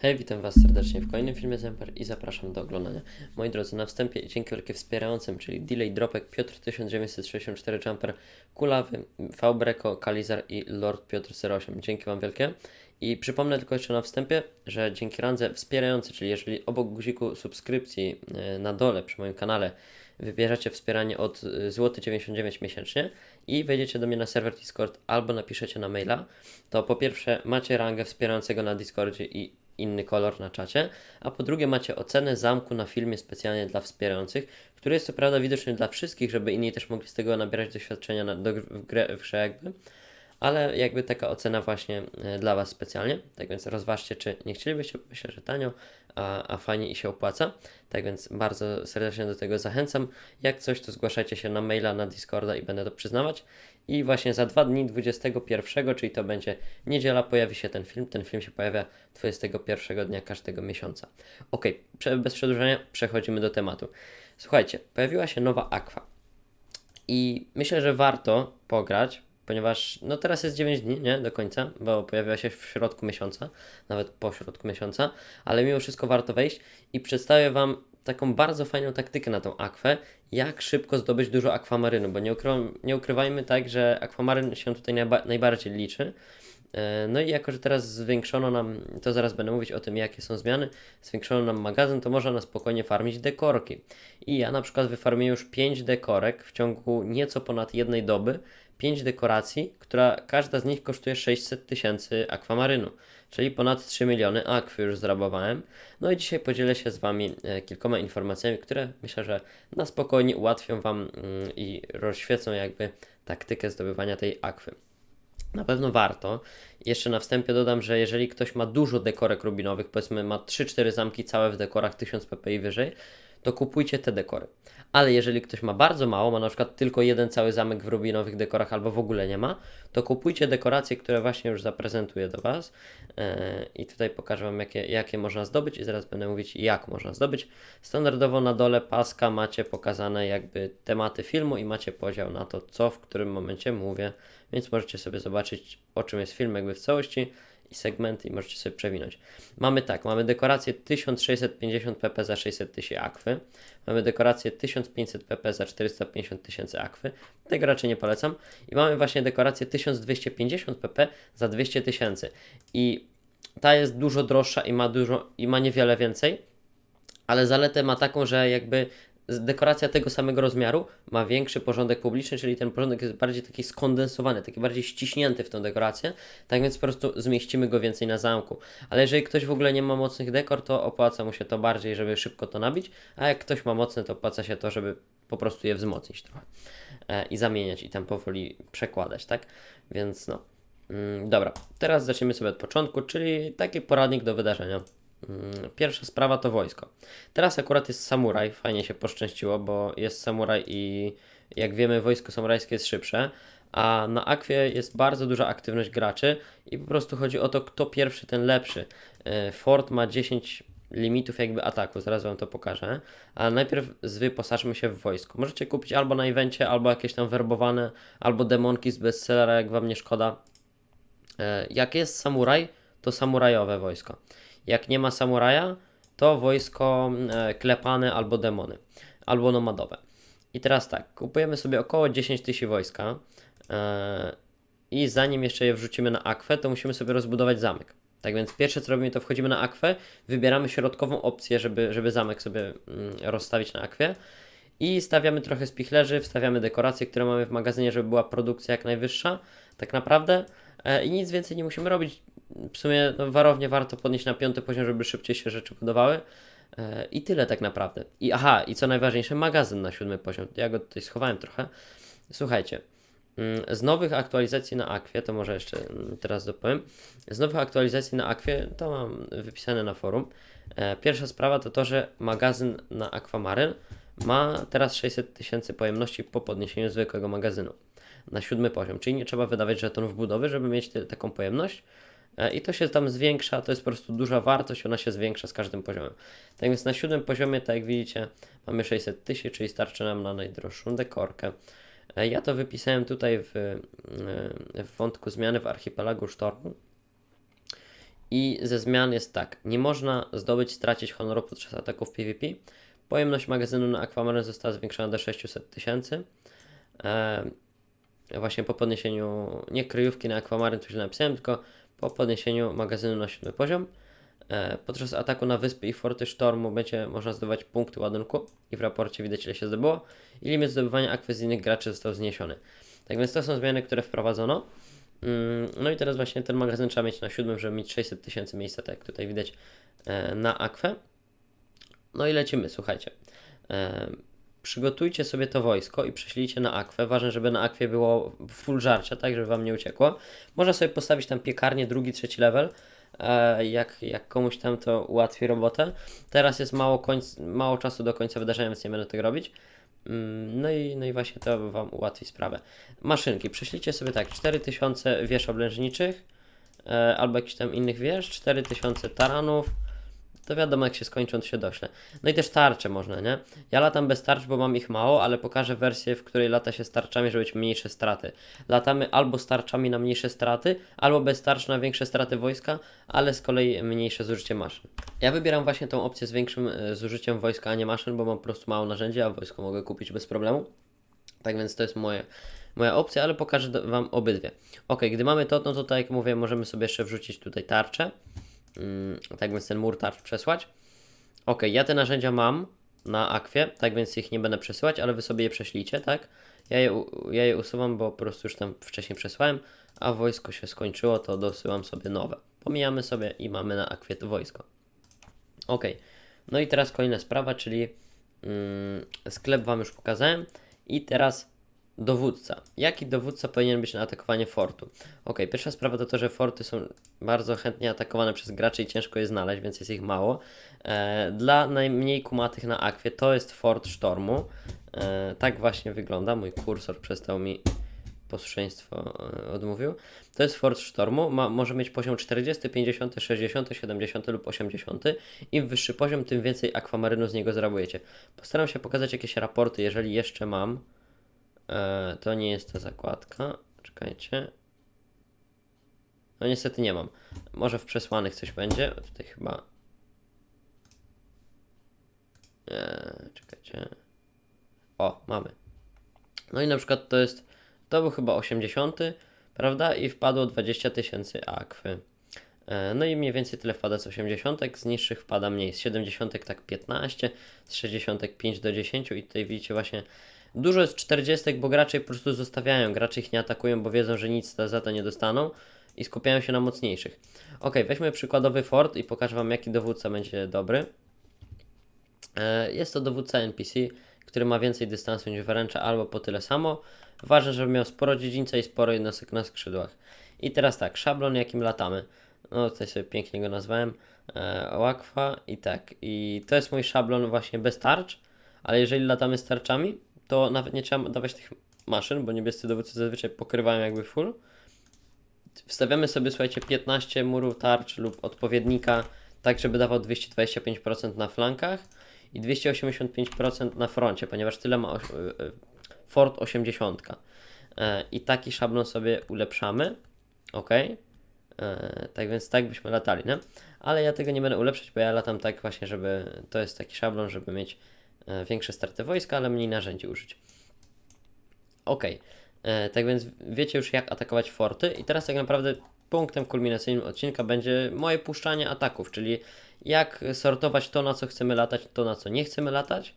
Hej, witam Was serdecznie w kolejnym filmie Zemper i zapraszam do oglądania. Moi drodzy, na wstępie dzięki wielkie wspierającym, czyli Delay Dropek, Piotr 1964 Jumper, Kulawy, Fałbreko, Kalizar i Lord Piotr 08. Dzięki Wam wielkie. I przypomnę tylko jeszcze na wstępie, że dzięki randze wspierający, czyli jeżeli obok guziku subskrypcji e, na dole przy moim kanale wybierzecie wspieranie od y, złoty 99 miesięcznie i wejdziecie do mnie na serwer Discord albo napiszecie na maila, to po pierwsze macie rangę wspierającego na Discordzie i inny kolor na czacie, a po drugie macie ocenę zamku na filmie specjalnie dla wspierających, który jest co prawda widoczny dla wszystkich, żeby inni też mogli z tego nabierać doświadczenia na, do, w, grę, w grze jakby, ale jakby taka ocena właśnie e, dla Was specjalnie. Tak więc rozważcie, czy nie chcielibyście. Myślę, że tanio, a, a fajnie i się opłaca. Tak więc bardzo serdecznie do tego zachęcam. Jak coś, to zgłaszajcie się na maila, na Discorda i będę to przyznawać. I właśnie za dwa dni, 21, czyli to będzie niedziela, pojawi się ten film. Ten film się pojawia 21 dnia każdego miesiąca. Ok, bez przedłużania przechodzimy do tematu. Słuchajcie, pojawiła się nowa Aqua. I myślę, że warto pograć, ponieważ no teraz jest 9 dni, nie, do końca, bo pojawiła się w środku miesiąca, nawet po środku miesiąca, ale mimo wszystko warto wejść i przedstawię Wam taką bardzo fajną taktykę na tą akwę, jak szybko zdobyć dużo akwamarynu, bo nie, ukrywam, nie ukrywajmy tak, że akwamaryn się tutaj najba najbardziej liczy, e, no i jako, że teraz zwiększono nam, to zaraz będę mówić o tym, jakie są zmiany, zwiększono nam magazyn, to można na spokojnie farmić dekorki. I ja na przykład wyfarmię już 5 dekorek w ciągu nieco ponad jednej doby, 5 dekoracji, która każda z nich kosztuje 600 tysięcy akwamarynu, czyli ponad 3 miliony akwy już zrabowałem. No i dzisiaj podzielę się z Wami e, kilkoma informacjami, które myślę, że na spokojnie ułatwią Wam mm, i rozświecą jakby taktykę zdobywania tej akwy. Na pewno warto. Jeszcze na wstępie dodam, że jeżeli ktoś ma dużo dekorek rubinowych, powiedzmy ma 3-4 zamki całe w dekorach 1000 pp i wyżej, to kupujcie te dekory. Ale jeżeli ktoś ma bardzo mało, ma na przykład tylko jeden cały zamek w rubinowych dekorach albo w ogóle nie ma, to kupujcie dekoracje, które właśnie już zaprezentuję do Was yy, i tutaj pokażę Wam jakie, jakie można zdobyć i zaraz będę mówić jak można zdobyć. Standardowo na dole paska macie pokazane jakby tematy filmu i macie podział na to, co w którym momencie mówię, więc możecie sobie zobaczyć o czym jest film jakby w całości i segmenty i możecie sobie przewinąć. Mamy tak, mamy dekorację 1650 pp za 600 tysięcy akwy, mamy dekorację 1500 pp za 450 tysięcy akwy, tego raczej nie polecam. I mamy właśnie dekorację 1250 pp za 200 tysięcy. I ta jest dużo droższa i ma dużo i ma niewiele więcej, ale zaletę ma taką, że jakby dekoracja tego samego rozmiaru ma większy porządek publiczny, czyli ten porządek jest bardziej taki skondensowany, taki bardziej ściśnięty w tą dekorację, tak więc po prostu zmieścimy go więcej na zamku. Ale jeżeli ktoś w ogóle nie ma mocnych dekor, to opłaca mu się to bardziej, żeby szybko to nabić, a jak ktoś ma mocne, to opłaca się to, żeby po prostu je wzmocnić trochę e, i zamieniać i tam powoli przekładać, tak? Więc no. Mm, dobra, teraz zaczniemy sobie od początku, czyli taki poradnik do wydarzenia. Mm, pierwsza sprawa to wojsko. Teraz akurat jest samuraj, fajnie się poszczęściło, bo jest samuraj i jak wiemy wojsko samurajskie jest szybsze, a na Akwie jest bardzo duża aktywność graczy i po prostu chodzi o to, kto pierwszy, ten lepszy. E, Ford ma 10 limitów jakby ataku, zaraz Wam to pokażę, ale najpierw wyposażmy się w wojsko. Możecie kupić albo na evencie, albo jakieś tam werbowane, albo demonki z bestsellera, jak Wam nie szkoda. E, jak jest samuraj, to samurajowe wojsko. Jak nie ma samuraja, to wojsko e, klepane albo demony, albo nomadowe. I teraz tak, kupujemy sobie około 10 tysięcy wojska e, i zanim jeszcze je wrzucimy na akwę, to musimy sobie rozbudować zamek. Tak więc pierwsze co robimy to wchodzimy na akwę, wybieramy środkową opcję, żeby, żeby zamek sobie mm, rozstawić na akwie i stawiamy trochę spichlerzy, wstawiamy dekoracje, które mamy w magazynie, żeby była produkcja jak najwyższa, tak naprawdę i nic więcej nie musimy robić w sumie no, warownie warto podnieść na piąty poziom, żeby szybciej się rzeczy budowały. E, I tyle tak naprawdę. I aha, i co najważniejsze, magazyn na siódmy poziom. Ja go tutaj schowałem trochę. Słuchajcie, mm, z nowych aktualizacji na Akwie, to może jeszcze mm, teraz dopowiem. Z nowych aktualizacji na Akwie, to mam wypisane na forum. E, pierwsza sprawa to to, że magazyn na Aquamaryn ma teraz 600 tysięcy pojemności po podniesieniu zwykłego magazynu na siódmy poziom, czyli nie trzeba wydawać żetonów budowy, żeby mieć te, taką pojemność. E, i to się tam zwiększa, to jest po prostu duża wartość, ona się zwiększa z każdym poziomem. Tak więc na siódmym poziomie, tak jak widzicie, mamy 600 tysięcy, czyli starczy nam na najdroższą dekorkę. E, ja to wypisałem tutaj w, e, w wątku zmiany w archipelagu Sztormu. I ze zmian jest tak, nie można zdobyć, stracić honoru podczas ataków PvP. Pojemność magazynu na Aquamarine została zwiększona do 600 tysięcy. E, właśnie po podniesieniu, nie kryjówki na Aquamarine, tu źle napisałem, tylko po podniesieniu magazynu na siódmy poziom. E, podczas ataku na wyspy i forty sztormu będzie można zdobywać punkty ładunku i w raporcie widać ile się zdobyło i limit zdobywania innych graczy został zniesiony. Tak więc to są zmiany, które wprowadzono. Mm, No i teraz właśnie ten magazyn trzeba mieć na siódmym, żeby mieć 600 tysięcy miejsca, tak jak tutaj widać, e, na akwę. No i lecimy, słuchajcie. Przygotujcie sobie to wojsko i prześlijcie na akwę. Ważne, żeby na akwie było full żarcia, tak, żeby wam nie uciekło. Można sobie postawić tam piekarnię, drugi, trzeci level, e, jak, jak komuś tam to ułatwi robotę. Teraz jest mało, końc, mało czasu do końca wydarzenia, więc nie będę tego robić. Mm, No i, no i właśnie to Wam ułatwi sprawę. Maszynki. Prześlijcie sobie tak, 4000 wież oblężniczych, e, albo jakichś tam innych wież, 4000 taranów, to wiadomo jak się skończą, to się dośle. No i też tarcze można, nie? Ja latam bez tarcz, bo mam ich mało, ale pokażę wersję, w której lata się z tarczami, żeby mieć mniejsze straty. Latamy albo z tarczami na mniejsze straty, albo bez tarcz na większe straty wojska, ale z kolei mniejsze zużycie maszyn. Ja wybieram właśnie tą opcję z większym e, zużyciem wojska, a nie maszyn, bo mam po prostu mało narzędzi, a wojsko mogę kupić bez problemu. Tak więc to jest moje, moja opcja, ale pokażę Wam obydwie. Ok, gdy mamy to, no to tak jak mówię, możemy sobie jeszcze wrzucić tutaj tarczę. Mm, tak więc ten mur tarcz przesłać. Ok, ja te narzędzia mam na akwie, tak więc ich nie będę przesyłać, ale Wy sobie je prześlijcie, tak? Ja je, ja je usuwam, bo po prostu już tam wcześniej przesłałem, a wojsko się skończyło, to dosyłam sobie nowe. Pomijamy sobie i mamy na akwie wojsko. Ok, no i teraz kolejna sprawa, czyli mm, sklep Wam już pokazałem i teraz dowódca. Jaki dowódca powinien być na atakowanie fortu? Ok, pierwsza sprawa to to, że forty są bardzo chętnie atakowane przez graczy i ciężko je znaleźć, więc jest ich mało. E, dla najmniej kumatych na akwie to jest fort sztormu. E, tak właśnie wygląda. Mój kursor przestał mi posłuszeństwo e, odmówił. To jest Fort Sztormu, ma, może mieć poziom 40, 50, 60, 70 lub 80. Im wyższy poziom, tym więcej akwamarynu z niego zrabujecie. Postaram się pokazać jakieś raporty, jeżeli jeszcze mam. E, to nie jest ta zakładka. Czekajcie. No niestety nie mam. Może w przesłanych coś będzie. Tutaj chyba. E, czekajcie. O, mamy. No i na przykład to jest, to był chyba 80, prawda? I wpadło 20 tysięcy akwy. E, No i mniej więcej tyle wpada z 80, z niższych wpada mniej, z 70 tak 15, z 65 do 10 i tutaj widzicie właśnie dużo jest 40, bo gracze po prostu zostawiają, gracze ich nie atakują, bo wiedzą, że nic za to nie dostaną i skupiają się na mocniejszych. Ok, weźmy przykładowy fort i pokażę Wam jaki dowódca będzie dobry. E, Jest to dowódca NPC, który ma więcej dystansu niż wręcza albo po tyle samo. Ważne, żeby miał sporo dziedzińca i sporo jednostek na skrzydłach. I teraz tak, szablon jakim latamy. No tutaj sobie pięknie go nazwałem. E, łakwa i tak. I to jest mój szablon właśnie bez tarcz, ale jeżeli latamy z tarczami, to nawet nie trzeba dawać tych maszyn, bo niebiescy dowódcy zazwyczaj pokrywają jakby full. Wstawiamy sobie, słuchajcie, 15 murów tarcz lub odpowiednika, tak żeby dawał 225% na flankach i 285% na froncie, ponieważ tyle ma y, y, Ford 80. E, I taki szablon sobie ulepszamy. Ok. E, tak więc tak byśmy latali, nie? Ale ja tego nie będę ulepszać, bo ja latam tak właśnie, żeby to jest taki szablon, żeby mieć e, większe straty wojska, ale mniej narzędzi użyć. Ok. E, tak więc wiecie już jak atakować forty i teraz tak naprawdę punktem kulminacyjnym odcinka będzie moje puszczanie ataków, czyli jak sortować to, na co chcemy latać, to, na co nie chcemy latać.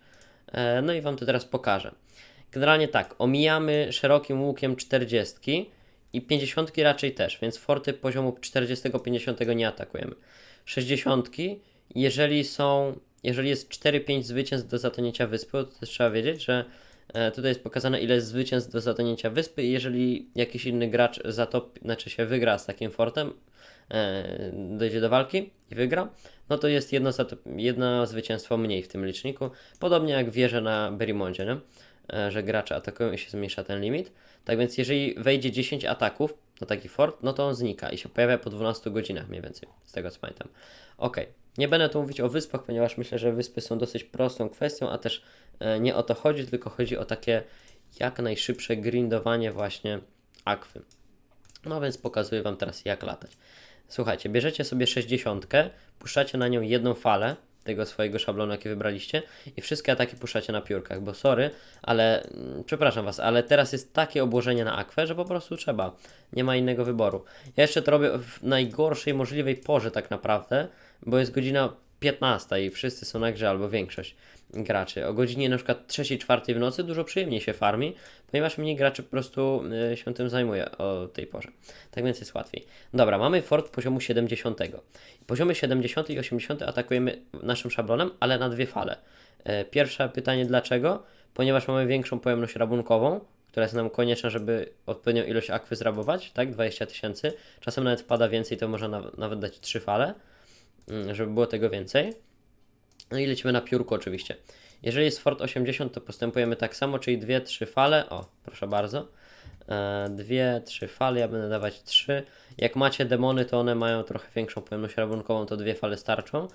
E, no i Wam to teraz pokażę. Generalnie tak, omijamy szerokim łukiem 40 i 50 raczej też, więc forty poziomu 40-50 nie atakujemy. 60, jeżeli są, jeżeli jest 4-5 zwycięstw do zatonięcia wyspy, to też trzeba wiedzieć, że e, tutaj jest pokazane ile jest zwycięstw do zatonięcia wyspy i jeżeli jakiś inny gracz zatop, znaczy się wygra z takim fortem, e, dojdzie do walki i wygra, no to jest jedno, jedno zwycięstwo mniej w tym liczniku. Podobnie jak wieżę na Berimondzie, nie? E, że gracze atakują i się zmniejsza ten limit. Tak więc jeżeli wejdzie 10 ataków na taki fort, no to on znika i się pojawia po 12 godzinach mniej więcej, z tego co pamiętam. Ok, nie będę tu mówić o wyspach, ponieważ myślę, że wyspy są dosyć prostą kwestią, a też e, nie o to chodzi, tylko chodzi o takie jak najszybsze grindowanie właśnie akwy. No więc pokazuję Wam teraz jak latać. Słuchajcie, bierzecie sobie 60, puszczacie na nią jedną falę tego swojego szablonu, jaki wybraliście i wszystkie ataki puszczacie na piórkach, bo sorry, ale mm, przepraszam Was, ale teraz jest takie obłożenie na akwę, że po prostu trzeba. Nie ma innego wyboru. Ja jeszcze to robię w najgorszej możliwej porze tak naprawdę, bo jest godzina 15 i wszyscy są na grze, albo większość graczy. O godzinie na przykład 3-4 w nocy dużo przyjemniej się farmi, ponieważ mniej graczy po prostu y, się tym zajmuje o tej porze. Tak więc jest łatwiej. Dobra, mamy fort poziomu 70. Poziomy 70 i 80 atakujemy naszym szablonem, ale na dwie fale. E, Pierwsze pytanie dlaczego? Ponieważ mamy większą pojemność rabunkową, która jest nam konieczna, żeby odpowiednią ilość akwy zrabować, tak? 20 tysięcy. Czasem nawet wpada więcej, to można naw- nawet dać trzy fale, żeby było tego więcej. No i lecimy na piórko oczywiście. Jeżeli jest Ford 80, to postępujemy tak samo, czyli dwie, trzy fale. O, proszę bardzo. E, dwie, trzy fale, ja będę dawać trzy. Jak macie demony, to one mają trochę większą pojemność rabunkową, to dwie fale starczą.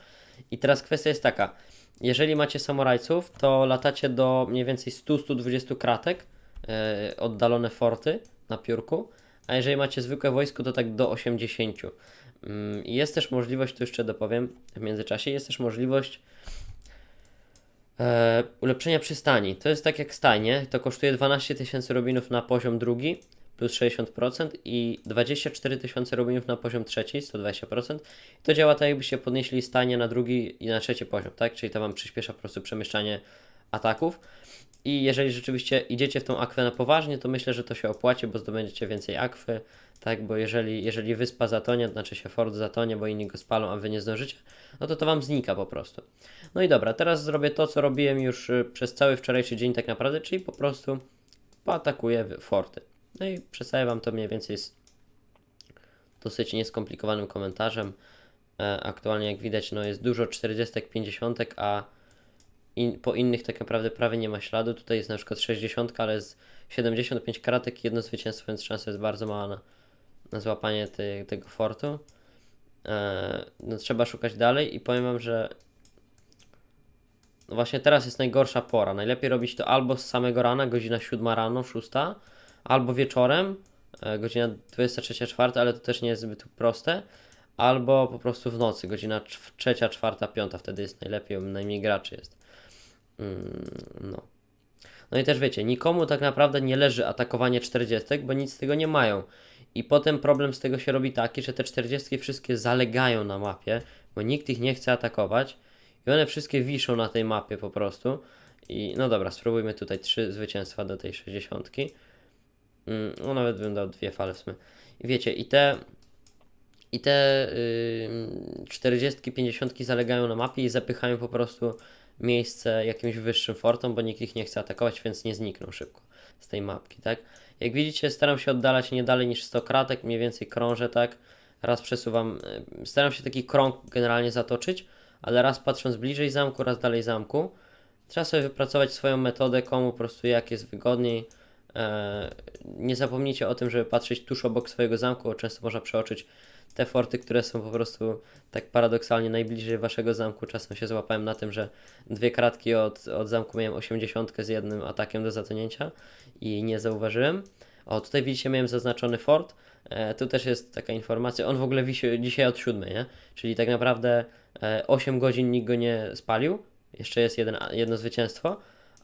I teraz kwestia jest taka. Jeżeli macie samurajców, to latacie do mniej więcej 100-120 kratek, e, oddalone forty na piórku. A jeżeli macie zwykłe wojsko, to tak do 80. Mm, Jest też możliwość, tu jeszcze dopowiem w międzyczasie, jest też możliwość e, ulepszenia przystani. To jest tak jak stajnie, to kosztuje 12 tysięcy rubinów na poziom drugi plus 60% i 24 tysiące rubinów na poziom trzeci, 120%. I to działa tak jakbyście podnieśli stajnie na drugi i na trzeci poziom, tak? Czyli to Wam przyspiesza po prostu przemieszczanie ataków. I jeżeli rzeczywiście idziecie w tą akwę na poważnie, to myślę, że to się opłaci, bo zdobędziecie więcej akwy, tak? Bo jeżeli, jeżeli wyspa zatonie, to znaczy się fort zatonie, bo inni go spalą, a wy nie zdążycie, no to to wam znika po prostu. No i dobra, teraz zrobię to, co robiłem już y, przez cały wczorajszy dzień tak naprawdę, czyli po prostu poatakuję forty. No i przedstawię wam to mniej więcej z dosyć nieskomplikowanym komentarzem. E, aktualnie jak widać, no jest dużo 40, 50, a in, po innych tak naprawdę prawie nie ma śladu. Tutaj jest na przykład 60, ale jest 75 kratek jedno zwycięstwo, więc szansa jest bardzo mała na, na złapanie te, tego fortu. E, no, trzeba szukać dalej i powiem Wam, że no właśnie teraz jest najgorsza pora. Najlepiej robić to albo z samego rana, godzina 7 rano, 6, albo wieczorem, e, godzina 23, 4, ale to też nie jest zbyt proste, albo po prostu w nocy, godzina 3, 4, 5, wtedy jest najlepiej, najmniej graczy jest. Mm, no. No i też wiecie, nikomu tak naprawdę nie leży atakowanie 40, bo nic z tego nie mają. I potem problem z tego się robi taki, że te 40 wszystkie zalegają na mapie, bo nikt ich nie chce atakować i one wszystkie wiszą na tej mapie po prostu. I no dobra, spróbujmy tutaj trzy zwycięstwa do tej 60. Mm, no nawet bym dał dwie fale w sumie. I wiecie, i te i te yy, 40, 50 zalegają na mapie i zapychają po prostu miejsce jakimś wyższym fortom, bo nikt ich nie chce atakować, więc nie znikną szybko z tej mapki, tak? Jak widzicie, staram się oddalać nie dalej niż 100 kratek, mniej więcej krążę, tak? Raz przesuwam, y, staram się taki krąg generalnie zatoczyć, ale raz patrząc bliżej zamku, raz dalej zamku. Trzeba sobie wypracować swoją metodę, komu po prostu jak jest wygodniej. E, nie zapomnijcie o tym, żeby patrzeć tuż obok swojego zamku, bo często można przeoczyć te forty, które są po prostu tak paradoksalnie najbliżej waszego zamku. Czasem się złapałem na tym, że dwie kratki od, od zamku miałem 80 z jednym atakiem do zatonięcia i nie zauważyłem. O, tutaj widzicie, miałem zaznaczony fort. E, tu też jest taka informacja. On w ogóle wisi dzisiaj od 7, nie? Czyli tak naprawdę e, 8 godzin nikt go nie spalił. Jeszcze jest jeden, jedno zwycięstwo.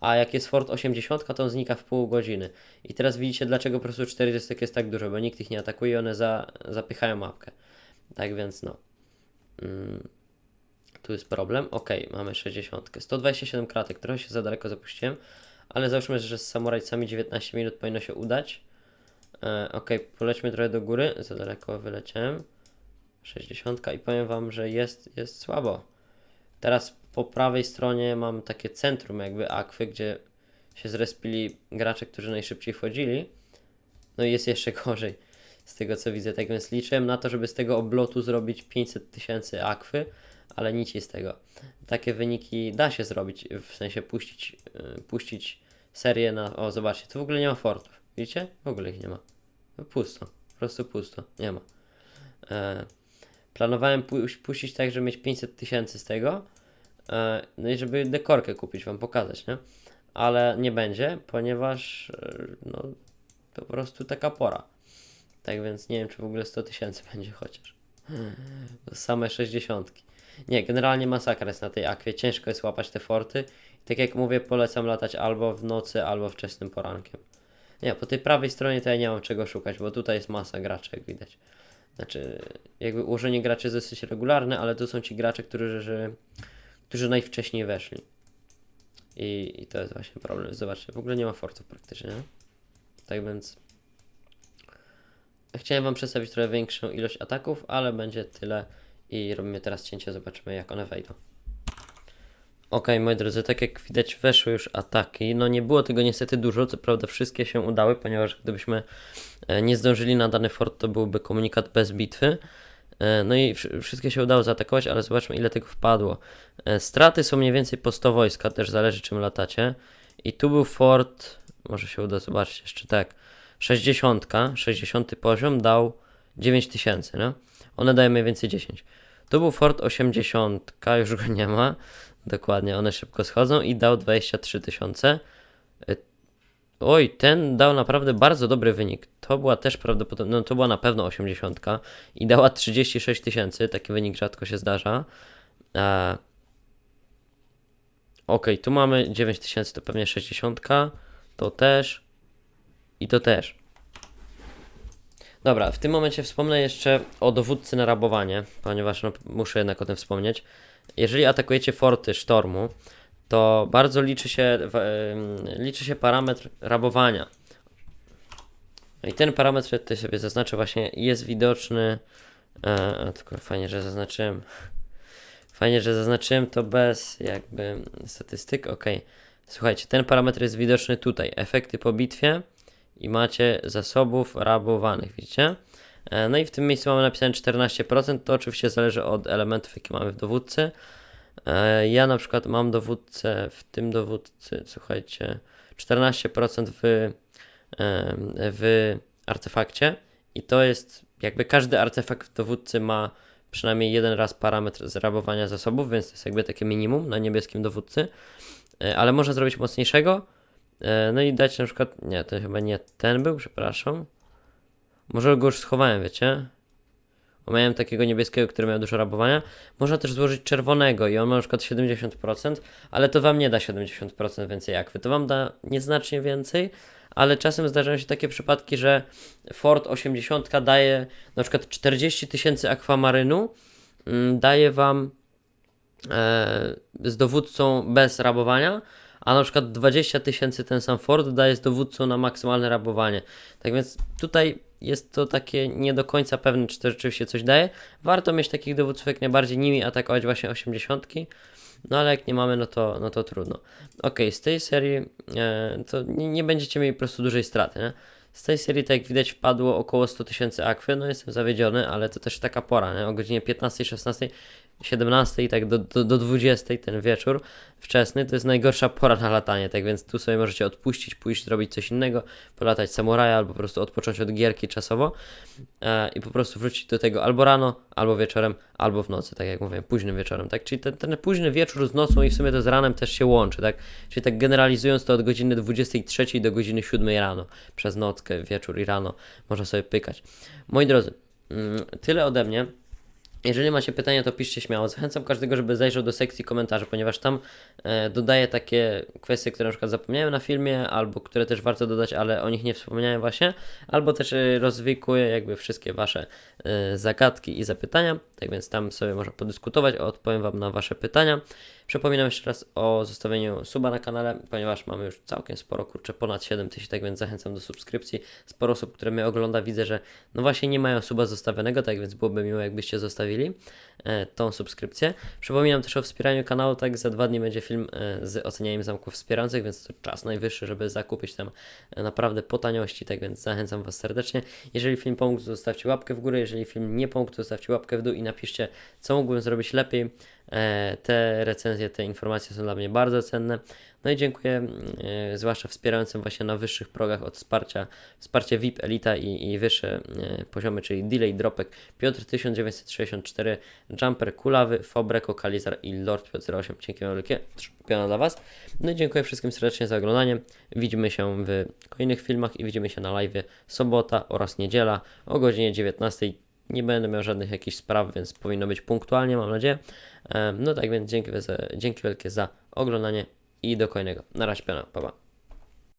A jak jest Ford 80, to on znika w pół godziny. I teraz widzicie, dlaczego po prostu 40 jest tak dużo, bo nikt ich nie atakuje, one za, zapychają mapkę. Tak więc no. Mm, tu jest problem. Ok, mamy 60. 127 kratek, trochę się za daleko zapuściłem, ale załóżmy, że z samurajcami 19 minut powinno się udać. E, ok, polećmy trochę do góry, za daleko wyleciałem. 60 i powiem Wam, że jest, jest słabo. Teraz po prawej stronie mam takie centrum jakby akwy, gdzie się zrespili gracze, którzy najszybciej wchodzili. No i jest jeszcze gorzej z tego co widzę. Tak więc liczyłem na to, żeby z tego oblotu zrobić 500 tysięcy akwy, ale nic z tego. Takie wyniki da się zrobić, w sensie puścić, yy, puścić serię na... O, zobaczcie, tu w ogóle nie ma fortów. Widzicie? W ogóle ich nie ma. No, pusto. Po prostu pusto. Nie ma. E, planowałem pu- puścić tak, żeby mieć 500 tysięcy z tego. E, no i żeby dekorkę kupić, wam pokazać, nie? Ale nie będzie, ponieważ e, no po prostu taka pora. Tak więc nie wiem, czy w ogóle 100 tysięcy będzie chociaż. Same 60. Nie, generalnie masakra jest na tej akwie. Ciężko jest łapać te forty. Tak jak mówię, polecam latać albo w nocy, albo wczesnym porankiem. Nie, po tej prawej stronie to ja nie mam czego szukać, bo tutaj jest masa graczy, jak widać. Znaczy, jakby ułożenie graczy jest dosyć regularne, ale to są ci gracze, którzy, którzy najwcześniej weszli. I, I to jest właśnie problem. Zobaczcie, w ogóle nie ma fortów praktycznie. Nie? Tak więc. Chciałem Wam przedstawić trochę większą ilość ataków, ale będzie tyle. I robimy teraz cięcie, zobaczymy jak one wejdą. Ok, moi drodzy, tak jak widać, weszły już ataki. No nie było tego niestety dużo, co prawda wszystkie się udały, ponieważ gdybyśmy e, nie zdążyli na dany fort, to byłby komunikat bez bitwy. E, No i wsz- wszystkie się udało zaatakować, ale zobaczmy ile tego wpadło. E, Straty są mniej więcej po 100 wojska, też zależy czym latacie. I tu był fort, może się uda zobaczyć jeszcze tak, 60, 60 poziom dał 9000, no? One dają mniej więcej 10. Tu był fort 80, już go nie ma. Dokładnie, one szybko schodzą i dał 23 tysiące. Oj, ten dał naprawdę bardzo dobry wynik. To była też prawdopodobnie, no to była na pewno 80 i dała 36 tysięcy. Taki wynik rzadko się zdarza. E... Ok, tu mamy 9 tysięcy, to pewnie 60. To też. I to też. Dobra, w tym momencie wspomnę jeszcze o dowódcy na rabowanie, ponieważ no, muszę jednak o tym wspomnieć. Jeżeli atakujecie forty sztormu, to bardzo liczy się, liczy się parametr rabowania. No i ten parametr tutaj sobie zaznaczę właśnie, jest widoczny. E, tylko fajnie, że zaznaczyłem. Fajnie, że zaznaczyłem to bez jakby statystyk. Ok. Słuchajcie, ten parametr jest widoczny tutaj. Efekty po bitwie i macie zasobów rabowanych, widzicie? E, No i w tym miejscu mamy napisane 14%, to oczywiście zależy od elementów, jakie mamy w dowódcy. E, Ja na przykład mam dowódcę, w tym dowódcy, słuchajcie, 14% w, w artefakcie i to jest, jakby każdy artefakt w dowódcy ma przynajmniej jeden raz parametr zrabowania zasobów, więc to jest jakby takie minimum na niebieskim dowódcy, E, ale można zrobić mocniejszego, e, no i dać na przykład, nie, to chyba nie ten był, przepraszam, może go już schowałem, wiecie? Bo miałem takiego niebieskiego, który miał dużo rabowania. Można też złożyć czerwonego i on ma na przykład 70%, ale to wam nie da 70% więcej akwy. To wam da nieznacznie więcej, ale czasem zdarzają się takie przypadki, że Ford 80 daje na przykład 40 tysięcy akwamarynu, mm, daje wam e, z dowódcą bez rabowania, a na przykład 20 tysięcy ten sam Ford daje z dowódcą na maksymalne rabowanie. Tak więc tutaj jest to takie nie do końca pewne, czy to rzeczywiście coś daje. Warto mieć takich dowódców jak najbardziej nimi atakować właśnie 80. No ale jak nie mamy, no to, no to trudno. Ok, z tej serii e, to nie, nie będziecie mieli po prostu dużej straty, nie? Z tej serii, tak jak widać, wpadło około 100 tysięcy akwy. No jestem zawiedziony, ale to też taka pora, nie? O godzinie 15, 16, 17 i tak do, do, do 20 ten wieczór wczesny to jest najgorsza pora na latanie, tak więc tu sobie możecie odpuścić, pójść zrobić coś innego, polatać samuraja albo po prostu odpocząć od gierki czasowo e, i po prostu wrócić do tego albo rano, albo wieczorem, albo w nocy, tak jak mówię, późnym wieczorem, tak? Czyli ten, ten późny wieczór z nocą i w sumie to z ranem też się łączy, tak? Czyli tak generalizując to od godziny 23 do godziny 7 rano, przez nockę, wieczór i rano można sobie pykać. Moi drodzy, mm, tyle ode mnie. Jeżeli macie pytania, to piszcie śmiało. Zachęcam każdego, żeby zajrzał do sekcji komentarzy, ponieważ tam e, dodaję takie kwestie, które na przykład zapomniałem na filmie, albo które też warto dodać, ale o nich nie wspomniałem właśnie, albo też e, rozwikuję jakby wszystkie Wasze e, zagadki i zapytania, tak więc tam sobie można podyskutować, odpowiem Wam na Wasze pytania. Przypominam jeszcze raz o zostawieniu suba na kanale, ponieważ mamy już całkiem sporo, kurczę, ponad 7 tysięcy, tak więc zachęcam do subskrypcji. Sporo osób, które mnie ogląda, widzę, że no właśnie nie mają suba zostawionego, tak więc byłoby miło, jakbyście zostawili e, tą subskrypcję. Przypominam też o wspieraniu kanału, tak za dwa dni będzie film e, z ocenianiem zamków wspierających, więc to czas najwyższy, żeby zakupić tam e, naprawdę po taniości, tak więc zachęcam Was serdecznie. Jeżeli film pomógł, to zostawcie łapkę w górę, jeżeli film nie pomógł, to zostawcie łapkę w dół i napiszcie, co mógłbym zrobić lepiej. E, Te recenzje, te informacje są dla mnie bardzo cenne. No i dziękuję e, zwłaszcza wspierającym właśnie na wyższych progach od wsparcia, wsparcie VIP, Elita i, i wyższe e, poziomy, czyli Delay, Dropek, Piotr 1964, Jumper, Kulawy, Fobreko, Kalizar i Lord Piotr 08. Dzięki wielkie, piona dla Was. No i dziękuję wszystkim serdecznie za oglądanie. Widzimy się w kolejnych filmach i widzimy się na live sobota oraz niedziela o godzinie 19. nie będę miał żadnych jakichś spraw, więc powinno być punktualnie, mam nadzieję. No tak więc dzięki, dzięki wielkie za oglądanie i do kolejnego. Na razie, piana, pa, pa.